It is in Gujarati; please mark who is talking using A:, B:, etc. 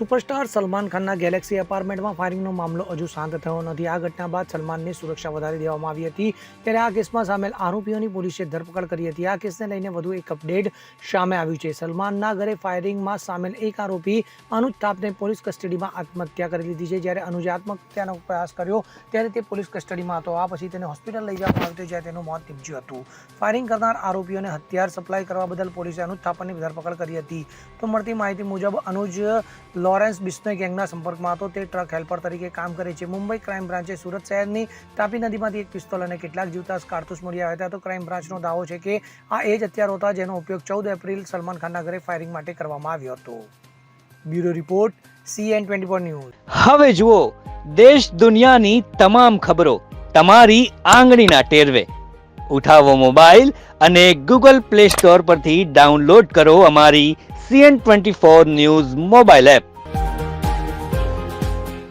A: સુપરસ્ટાર સલમાન ખાનના ગેલેક્સી એપાર્ટમેન્ટમાં ફાયરિંગનો મામલો હજુ શાંત થયો નથી. આ ઘટના બાદ સલમાનની સુરક્ષા વધારી દેવામાં આવી હતી. ત્યારે આ કેસમાં સામેલ આરોપીઓની પોલીસે ધરપકડ કરી હતી. આ કેસને લઈને વધુ એક અપડેટ સામે આવ્યું છે. સલમાનના ઘરે ફાયરિંગમાં સામેલ એક આરોપી અનુજ તાપને પોલીસ કસ્ટડીમાં આત્મહત્યા કરી લીધી છે. જ્યારે અનુજે આત્મહત્યાનો પ્રયાસ કર્યો ત્યારે તે પોલીસ કસ્ટડીમાં હતો. આ પછી તેને હોસ્પિટલ લઈ જવામાં આવ્યો જ્યાં તેનું મોત નીપજ્યું હતું. ફાયરિંગ કરનાર આરોપીઓને હથિયાર સપ્લાય કરવા બદલ પોલીસે અનુજ થાપણની ધરપકડ કરી હતી. તો મળતી માહિતી મુજબ અનુજ લોરેન્સ બિશ્નોઈ ગેંગના સંપર્કમાં હતો. તે ટ્રક હેલ્પર તરીકે કામ કરે છે. મુંબઈ ક્રાઇમ બ્રાન્ચે સુરત શહેરની તાપી નદીમાંથી એક પિસ્તોલ અને કેટલાક જીવતા કારતૂસ મળી હતા. તો ક્રાઇમ બ્રાન્ચનો દાવો છે કે આ એ જ હથિયારો હતા જેનો ઉપયોગ ચૌદ એપ્રિલ સલમાન ખાનના ઘરે ફાયરિંગ માટે કરવામાં આવ્યો હતો. Bureau report, CN twenty four news.
B: હવે જુઓ, દેશ દુનિયાની તમામ ખબરો તમારી આંગળીના ટેરવે. ઉઠાવો મોબાઈલ અને ગૂગલ પ્લે સ્ટોર પરથી ડાઉનલોડ કરો અમારી CN twenty four news mobile app.